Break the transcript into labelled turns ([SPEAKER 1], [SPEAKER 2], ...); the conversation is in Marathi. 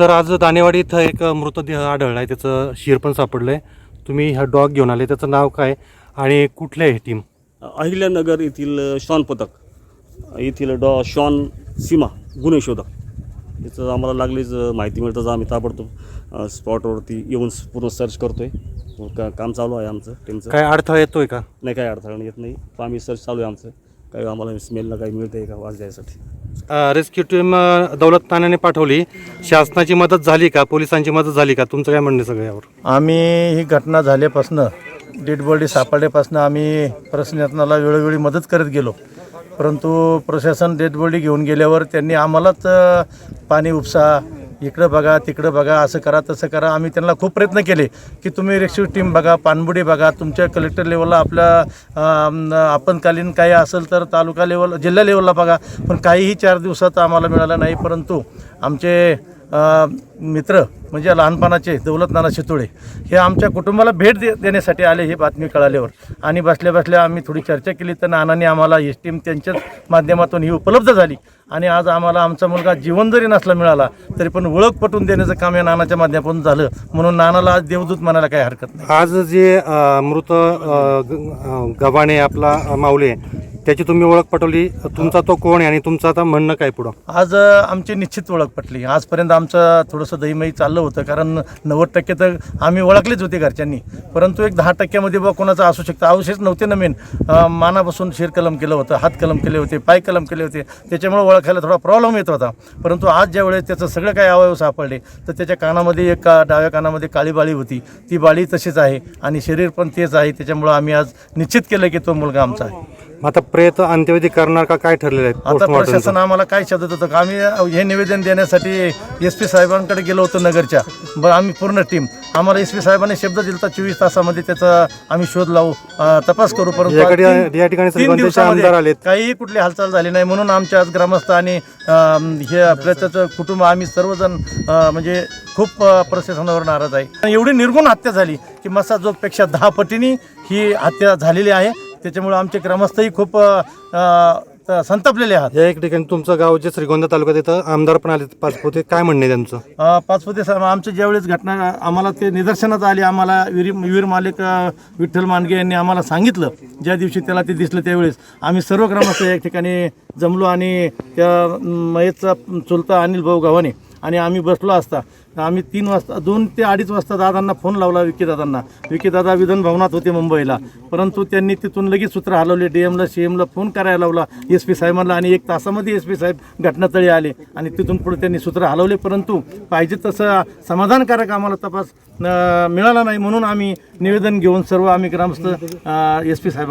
[SPEAKER 1] सर आज दानेवाडी इथं एक मृतदेह आढळला आहे त्याचं शिर पण सापडलं आहे तुम्ही हा डॉग घेऊन आले. त्याचं नाव काय आणि कुठलं आहे टीम?
[SPEAKER 2] अहिल्यानगर येथील शॉन पथक. येथील डॉ शॉन सीमा गुन्हे शोधक. याचं आम्हाला लागलीच माहिती मिळतं आम्ही ताबडतोब स्पॉटवरती येऊन पूर्ण सर्च करतो आहे का काम चालू आहे आमचं टीमचं
[SPEAKER 1] काय अडथळा येतोय का?
[SPEAKER 2] नाही काही अडथळा येत नाही. आम्ही सर्च चालू आहे आमचं. काही आम्हाला स्मेलला काही मिळतं आहे का? वाज द्यायसाठी.
[SPEAKER 1] रेस्क्यू टीम दौलत तानाने पाठवली. शासनाची मदत झाली का? पोलिसांची मदत झाली का? तुमचं काय म्हणणं सगळं यावर?
[SPEAKER 3] आम्ही ही घटना झाल्यापासनं डेड बॉडी सापडल्यापासनं आम्ही प्रशासनाला वेळोवेळी मदत करत गेलो. परंतु प्रशासन डेड बॉडी घेऊन गेल्यावर त्यांनी आम्हालाच पाणी उपसा इकडं बघा तिकडं बघा असं करा तसं करा. आम्ही त्यांना खूप प्रयत्न केले की तुम्ही रेस्क्यू टीम बघा पाणबुडी बघा तुमच्या कलेक्टर लेवलला आपल्या आपणकालीन आपत्कालीन काही असेल तर तालुका लेवल जिल्हा लेवलला बघा. पण काहीही चार दिवसात आम्हाला मिळालं नाही परंतु आमचे मित्र म्हणजे लहानपणाचे दौलत नाना हे आमच्या कुटुंबाला भेट दे देण्यासाठी आले हे बातमी कळाल्यावर. आणि बसल्या बसल्या आम्ही थोडी चर्चा केली तर नानाने आम्हाला एस त्यांच्याच माध्यमातून ही उपलब्ध झाली. आणि आज आम्हाला आमचा मुलगा जीवन जरी नसला मिळाला तरी पण ओळख पटवून देण्याचं काम या नानाच्या माध्यमातून झालं. म्हणून नानाला आज देवदूत म्हणायला काही हरकत नाही.
[SPEAKER 1] आज जे मृत ग- गव्हाणे आपला माऊले त्याची तुम्ही ओळख पटवली. तुमचा तो कोण आहे आणि तुमचं आता म्हणणं काय पुढं?
[SPEAKER 3] आज अ, आमची निश्चित ओळख पटली. आजपर्यंत आमचं थोडंसं दहीमही चाललं होतं कारण नव्वद टक्के तर आम्ही ओळखलेच होते घरच्यांनी. परंतु एक दहा टक्क्यामध्ये बा कोणाचा असू शकतं. अवशेष नव्हते ना मेन मानापासून शिर कलम केलं होतं हात कलम केले होते पाय कलम केले होते. त्याच्यामुळे ओळखायला थोडा प्रॉब्लेम येत होता. परंतु आज ज्यावेळेस त्याचं सगळं काही अवयव सापडले तर त्याच्या कानामध्ये एक डाव्या कानामध्ये काळी बाळी होती. ती बाळी तशीच आहे आणि शरीर पण तेच आहे. त्याच्यामुळं आम्ही आज निश्चित केलं की तो मुलगा आमचा आहे.
[SPEAKER 1] मग आता प्रेत अंत्यविधी करणार का काय ठरलेलं आहे?
[SPEAKER 3] आता? प्रशासन आम्हाला काय शोधत होतं का? आम्ही हे निवेदन देण्यासाठी एस पी साहेबांकडे गेलो होतो नगरच्या. ब आम्ही पूर्ण टीम. आम्हाला एस पी साहेबांनी शब्द दिला चोवीस तासामध्ये त्याचा आम्ही शोध लावू अं, तपास करू परंतु आज
[SPEAKER 1] याकडे-
[SPEAKER 3] तीन-
[SPEAKER 1] या ठिकाणी
[SPEAKER 3] तीन
[SPEAKER 1] श्रीगोंद्याचे
[SPEAKER 3] दिवसामध्ये
[SPEAKER 1] आमदार आलेत.
[SPEAKER 3] कुठली हालचाल झाली नाही. म्हणून आमच्या आज ग्रामस्थ आणि अं, हे आपल्या त्याचं कुटुंब आम्ही सर्वजण अं, म्हणजे खूप अं, प्रशासनावर नाराज आहे. एवढी निर्गुण हत्या झाली की मसा जोगपेक्षा दहा पटीने ही हत्या झालेली आहे. त्याच्यामुळे आमचे ग्रामस्थही खूप संतापलेले आहात.
[SPEAKER 1] या एक ठिकाणी तुमचं गाव जे श्रीगोंदा तालुक्यात येतं आमदार पण आले पाचपोते काय म्हणणे त्यांचं?
[SPEAKER 3] पाचपुते साहेब आमचं ज्यावेळेस घटना आम्हाला ते निदर्शनात आली. आम्हाला वीर वीर मालिक विठ्ठल मांडगे यांनी आम्हाला सांगितलं. ज्या दिवशी त्याला ते दिसलं त्यावेळेस. आम्ही सर्व ग्रामस्थ एक ठिकाणी जमलो आणि त्या मयतचा चुलता अनिल भाऊ गव्हाणे आणि आम्ही बसलो असता. आम्ही तीन वाजता दोन ते अडीच वाजता दादांना फोन लावला विकीदादांना. विकीदादा विधान भवनात होते मुंबईला. परंतु त्यांनी तिथून लगेच सूत्र हलवले. डी एमला सी एमला फोन करायला लावला. एस पी साहेबांना आणि एक तासामध्ये एस पी साहेब घटनास्थळी आले आणि तिथून पुढे त्यांनी सूत्र हलवले. परंतु पाहिजे तसं समाधानकारक आम्हाला तपास मिळाला नाही म्हणून आम्ही निवेदन घेऊन सर्व आम्ही ग्रामस्थ एस पी साहेब